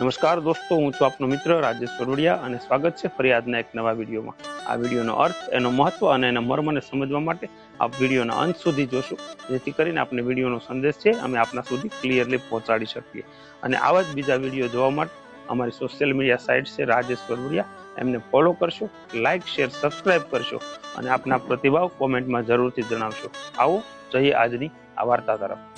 નમસ્કાર દોસ્તો, હું છું આપનો મિત્ર રાજેશ વરોડિયા અને સ્વાગત છે ફરિયાદના એક નવા વિડીયોમાં. આ વિડીયોનો અર્થ, એનો મહત્વ અને એના મર્મને સમજવા માટે આપ વિડીયોના અંત સુધી જોશું. જેથી કરીને આપને વિડીયોનો સંદેશ છે, અમે આપના સુધી ક્લિયરલી પહોંચાડી શકીએ. અને આવા જ બીજા વીડિયો જોવા માટે અમારી સોશિયલ મીડિયા સાઇટ છે રાજેશ વરોડિયા એમને ફોલો કરશો, લાઇક, શેર, સબસ્ક્રાઇબ કરશો અને આપના પ્રતિભાવ કોમેન્ટમાં જરૂરથી જણાવશો. આવો જઈએ આજની આ વાર્તા તરફ.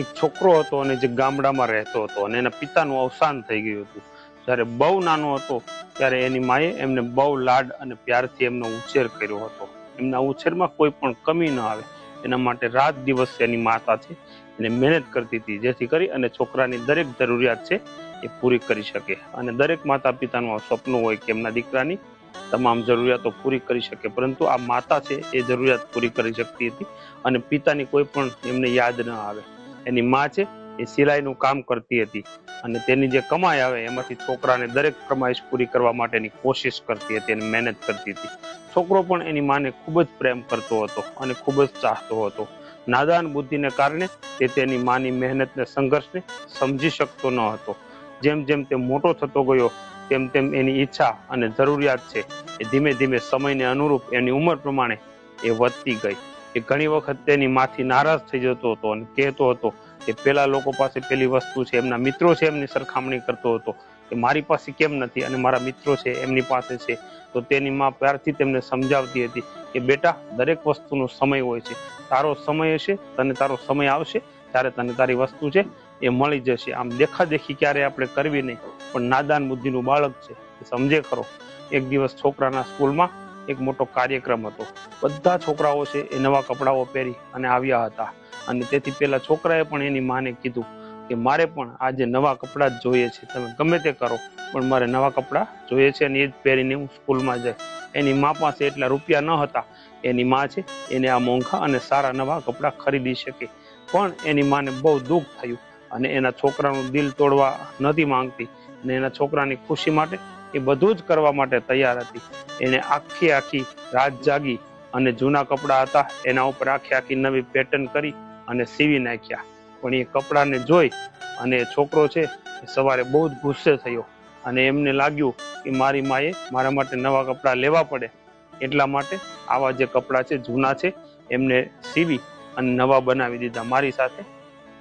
એક છોકરો હતો અને જે ગામડામાં રહેતો હતો અને એના પિતાનું અવસાન થઈ ગયું હતું. જ્યારે બહુ નાનો હતો, ત્યારે એની માએ એમને બહુ લાડ અને પ્યારથી એમનો ઉછેર કર્યો હતો. એમના ઉછેરમાં કોઈ પણ કમી ન આવે. એના માટે રાત દિવસ એની માતા છે, એને મહેનત કરતી હતી, જેથી કરી અને છોકરાની દરેક જરૂરિયાત છે એ પૂરી કરી શકે. અને દરેક માતા પિતાનું આ સપનું હોય કે એમના દીકરાની તમામ જરૂરિયાતો પૂરી કરી શકે, પરંતુ આ માતા છે એ જરૂરિયાત પૂરી કરી શકતી હતી અને પિતાની કોઈ પણ એમને યાદ ન આવે. એની માં છે, એ સિલાઈનું કામ કરતી હતી. અને તેની જે કમાઈ આવે, એમાંથી છોકરાને દરેક ફરમાઈશ પૂરી કરવા માટેની કોશિશ કરતી હતી અને મહેનત કરતી હતી. છોકરો પણ એની માને ખૂબ જ પ્રેમ કરતો હતો અને ખૂબ જ ચાહતો હતો. નાદાન બુદ્ધિને કારણે તે તેની માની મહેનતને સંઘર્ષને સમજી શકતો ન હતો. જેમ જેમ તે મોટો થતો ગયો, તેમ તેમ એની ઈચ્છા અને જરૂરિયાત છે એ ધીમે ધીમે સમયને અનુરૂપ એની ઉંમર પ્રમાણે એ વધતી ગઈ. એ ઘણી વખત તેની માથી નારાજ થઈ જતો હતો અને કહેતો હતો કે પેલા લોકો પાસે પેલી વસ્તુ છે, એમના મિત્રો છે, એમની સરખામણી કરતો હતો કે મારી પાસે કેમ નથી અને મારા મિત્રો છે, એમની પાસે છે. તો તેની માં પ્યારથી તેમને સમજાવતી હતી કે બેટા, દરેક વસ્તુનો સમય હોય છે. તારો સમય હશે, તને તારો સમય આવશે, ત્યારે તને તારી વસ્તુ છે એ મળી જશે. આમ દેખાદેખી ક્યારે આપણે કરવી નહીં, પણ નાદાન બુદ્ધિનું બાળક છે. સમજે ખરો. એક દિવસ છોકરાના સ્કૂલમાં એક મોટો કાર્યક્રમ હતો. બધા છોકરાઓ છે એ નવા કપડાઓ પહેરી અને આવ્યા હતા. અને તેથી પેલા છોકરાએ પણ એની માને કીધું કે મારે પણ આજે નવા કપડાં જ જોઈએ છે. તમે ગમે તે કરો, પણ મારે નવા કપડાં જોઈએ છે અને એ જ પહેરીને હું સ્કૂલમાં જાય. એની મા પાસે એટલા રૂપિયા ન હતા. એની મા છે, એને આ મોંઘા અને સારા નવા કપડાં ખરીદી શકે. પણ એની માને બહુ દુઃખ થયું અને એના છોકરાનું દિલ તોડવા નથી માંગતી. અને એના છોકરાની ખુશી માટે એ બધું જ કરવા માટે તૈયાર હતી. એને આખી આખી રાત જાગી અને જૂના કપડાં હતા, એના ઉપર આખી આખી નવી પેટર્ન કરી અને સીવી નાખ્યા. પણ એ કપડાને જોઈ અને એ છોકરો છે સવારે બહુ જ ગુસ્સે થયો અને એમને લાગ્યું કે મારી માએ મારા માટે નવા કપડાં લેવા પડે. એટલા માટે આવા જે કપડાં છે, જૂના છે, એમને સીવી અને નવા બનાવી દીધા. મારી સાથે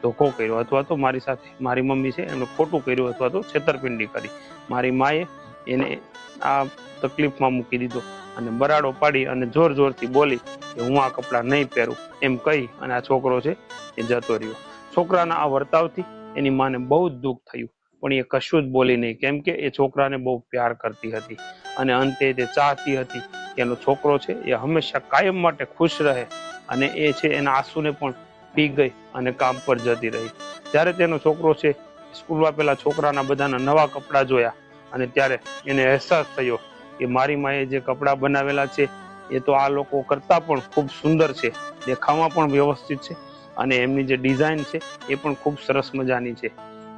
ધોખો કર્યો અથવા તો મારી સાથે, મારી મમ્મી છે, એમણે ખોટું કર્યું અથવા તો છેતરપિંડી કરી. મારી માએ એને આ તકલીફમાં મૂકી દીધો અને બરાડો પાડી અને જોર જોરથી બોલી કે હું આ કપડાં નહીં પહેરું. એમ કહી અને આ છોકરો છે એ જતો રહ્યો. છોકરાના આ વર્તાવથી એની માને બહુ જ દુઃખ થયું. પણ એ કશું જ બોલી નહીં, કેમ કે એ છોકરાને બહુ પ્યાર કરતી હતી અને અંતે તે ચાહતી હતી કે એનો છોકરો છે એ હંમેશા કાયમ માટે ખુશ રહે અને એ છે એના આંસુને પણ પી ગઈ અને કામ પર જતી રહી. જ્યારે તેનો છોકરો છે, સ્કૂલમાં પેલા છોકરાના બધાના નવા કપડાં જોયા અને ત્યારે એને અહેસાસ થયો કે મારી માએ જે કપડાં બનાવેલા છે, એ તો આ લોકો કરતાં પણ ખૂબ સુંદર છે, દેખાવમાં પણ વ્યવસ્થિત છે અને એમની જે ડિઝાઇન છે, એ પણ ખૂબ સરસ મજાની છે.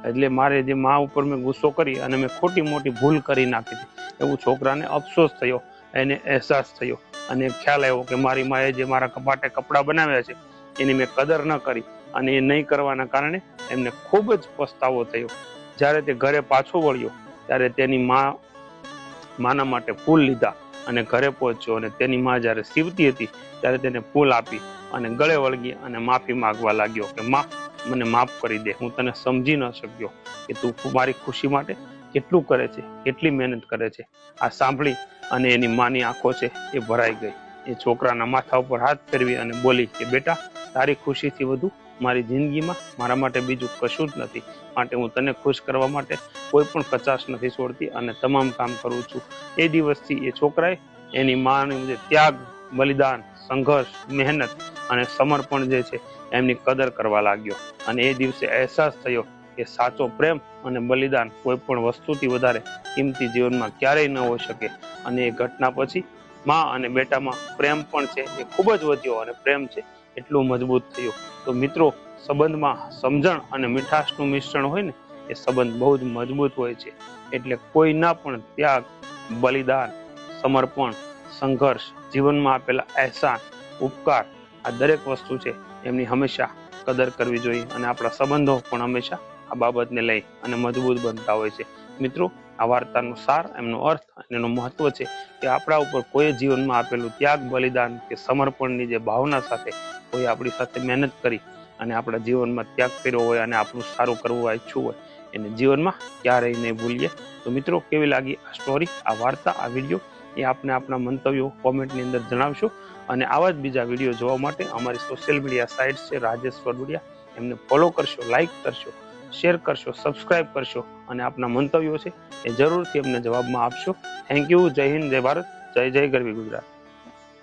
એટલે મારે જે મા ઉપર મેં ગુસ્સો કરી અને મેં ખોટી મોટી ભૂલ કરી નાખી હતી એવું છોકરાને અફસોસ થયો, એને અહેસાસ થયો અને ખ્યાલ આવ્યો કે મારી માએ જે મારા કપાટે કપડાં બનાવ્યા છે, એની મેં કદર ન કરી અને એ નહીં કરવાના કારણે એમને ખૂબ જ પસ્તાવો થયો. જ્યારે તે ઘરે પાછો વળ્યો ત્યારે તેની મા, માના માટે ફૂલ લીધા અને ઘરે પહોંચ્યો અને તેની મા જ્યારે સીવતી હતી ત્યારે તેને ફૂલ આપી અને ગળે વળગી અને માફી માંગવા લાગ્યો કે, મા, મને માફ કરી દે. હું તને સમજી ન શક્યો કે તું મારી ખુશી માટે કેટલું કરે છે, કેટલી મહેનત કરે છે. આ સાંભળી અને એની માની આંખો છે એ ભરાઈ ગઈ. એ છોકરાના માથા ઉપર હાથ ફેરવી અને બોલી કે, બેટા, તારી ખુશીથી વધુ મારી જિંદગીમાં મારા માટે બીજું કશું જ નથી. માટે હું તને ખુશ કરવા માટે કોઈ પણ કચાશ નથી છોડતી અને તમામ કામ કરું છું. એ દિવસથી એ છોકરાએ એની માની જે ત્યાગ, બલિદાન, સંઘર્ષ, મહેનત અને સમર્પણ જે છે એમની કદર કરવા લાગ્યો. અને એ દિવસે અહેસાસ થયો કે સાચો પ્રેમ અને બલિદાન કોઈ પણ વસ્તુથી વધારે કિંમતી જીવનમાં ક્યારેય ન હોઈ શકે. અને એ ઘટના પછી માં અને બેટામાં પ્રેમ પણ છે, એ ખૂબ જ વધ્યો અને પ્રેમ છે એટલું મજબૂત થયું. તો મિત્રો, સંબંધમાં સમજણ અને મીઠાશનું મિશ્રણ હોય ને, એ સંબંધ બહુ જ મજબૂત હોય છે. એટલે કોઈના પણ ત્યાગ, બલિદાન, સમર્પણ, સંઘર્ષ, જીવનમાં આપેલા અહેસાન, ઉપકાર, આ દરેક વસ્તુ છે, એમની હંમેશા કદર કરવી જોઈએ અને આપણા સંબંધો પણ હંમેશા આ બાબતને લઈ અને મજબૂત બનતા હોય છે. મિત્રો, આ વાર્તાનો સાર, એમનો અર્થ અને એનું મહત્વ છે કે આપણા ઉપર કોઈ જીવનમાં આપેલું ત્યાગ, બલિદાન કે સમર્પણની જે ભાવના સાથે કોઈ આપણી સાથે મહેનત કરી અને આપણા જીવનમાં ત્યાગ કર્યો હોય અને આપણું સારું કરવું ઈચ્છવું હોય, એને જીવનમાં ક્યારેય નહીં ભૂલીએ. તો મિત્રો, કેવી લાગી આ સ્ટોરી આ વાર્તા, આ વીડિયો એ આપને આપણા મંતવ્યો કોમેન્ટની અંદર જણાવશો. અને આવા જ બીજા વીડિયો જોવા માટે અમારી સોશિયલ મીડિયા સાઇટ છે રાજેશ વડોડિયા એમને ફોલો કરશો લાઇક કરશો શેર કરશો સબસ્ક્રાઇબ કરશો અને આપના મંતવ્યો છે એ જરૂરથી અમને જવાબમાં આપશો. થેન્ક યુ જય હિન્દ, જય ભારત, જય જય ગરવી ગુજરાત.